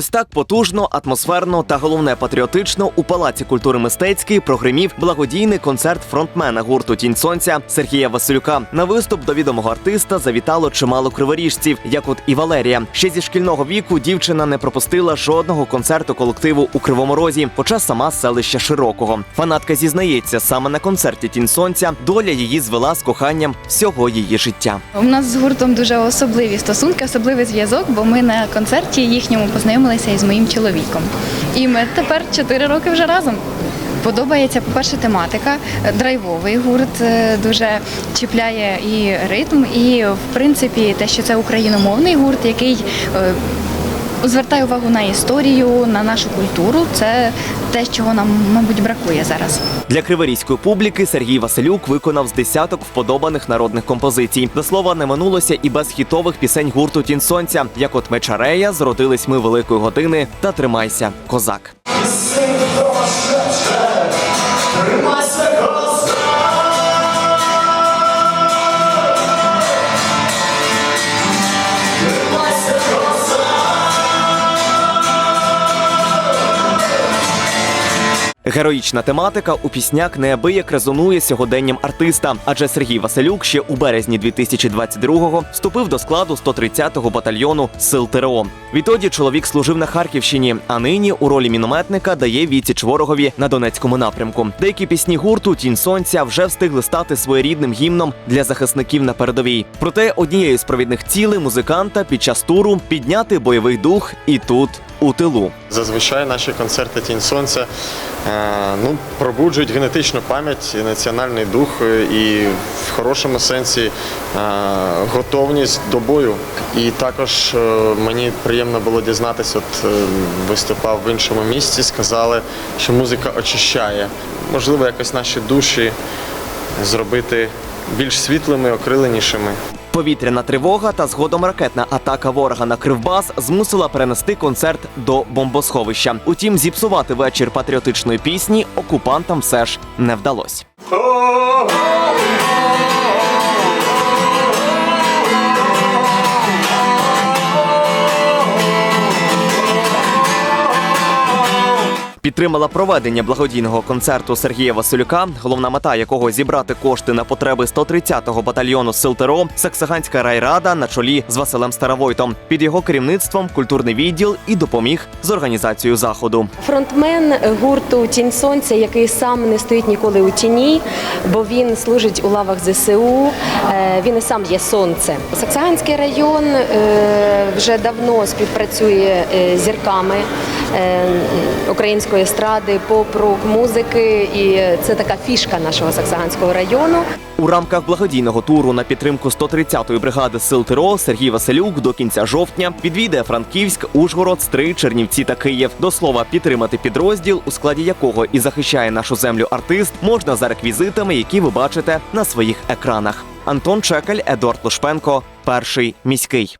Ось так потужно, атмосферно та головне патріотично у Палаці культури мистецької прогримів благодійний концерт фронтмена гурту Тінь Сонця Сергія Василюка. На виступ до відомого артиста завітало чимало криворіжців, як от і Валерія. Ще зі шкільного віку дівчина не пропустила жодного концерту колективу у Кривому Розі, хоча сама селища Широкого. Фанатка зізнається, саме на концерті Тінь Сонця доля її звела з коханням всього її життя. У нас з гуртом дуже особливі стосунки, особливий зв'язок, бо ми на концерті їхньому познайомилися із моїм чоловіком. І ми тепер 4 роки вже разом. Подобається, по-перше, тематика. Драйвовий гурт е, дуже чіпляє і ритм, і в принципі те, що це україномовний гурт, який звертає увагу на історію, на нашу культуру. Це те, чого нам, мабуть, бракує зараз. Для криворізької публіки Сергій Василюк виконав з десяток вподобаних народних композицій. До слова, не минулося і без хітових пісень гурту Тінь Сонця, як от Мечарея, зродились ми великої години та тримайся, козак. Героїчна тематика у піснях неабияк резонує сьогоденням артиста, адже Сергій Василюк ще у березні 2022-го вступив до складу 130-го батальйону сил ТРО. Відтоді чоловік служив на Харківщині, а нині у ролі мінометника дає відсіч ворогові на Донецькому напрямку. Деякі пісні гурту Тінь Сонця вже встигли стати своєрідним гімном для захисників на передовій. Проте однією з провідних цілей музиканта під час туру підняти бойовий дух і тут, у тилу. Зазвичай наші концерти Тінь Сонця е, ну, пробуджують генетичну пам'ять, національний дух е, і в хорошому сенсі е, готовність до бою. І також мені приємно було дізнатися, от виступав в іншому місці, сказали, що музика очищає. Можливо, якось наші душі зробити більш світлими, окриленішими. Повітряна тривога та згодом ракетна атака ворога на Кривбас змусила перенести концерт до бомбосховища. Утім, зіпсувати вечір патріотичної пісні окупантам все ж не вдалося. Підтримала проведення благодійного концерту Сергія Василюка, головна мета якого зібрати кошти на потреби 130-го батальйону сил ТРО Саксаганська райрада на чолі з Василем Старовойтом. Під його керівництвом культурний відділ і допоміг з організацією заходу. Фронтмен гурту Тінь Сонця, який сам не стоїть ніколи у тіні, бо він служить у лавах ЗСУ. е, Він і сам є сонце. Саксаганський район е, вже давно співпрацює е, зірками української естради, поп-рок, музики, і це така фішка нашого Саксаганського району. У рамках благодійного туру на підтримку 130-ї бригади сил ТРО Сергій Василюк до кінця жовтня відвідає Франківськ, Ужгород, Стрий, Чернівці та Київ. До слова, підтримати підрозділ, у складі якого і захищає нашу землю артист, можна за реквізитами, які ви бачите на своїх екранах. Антон Чекаль, Едуард Лушпенко, перший міський.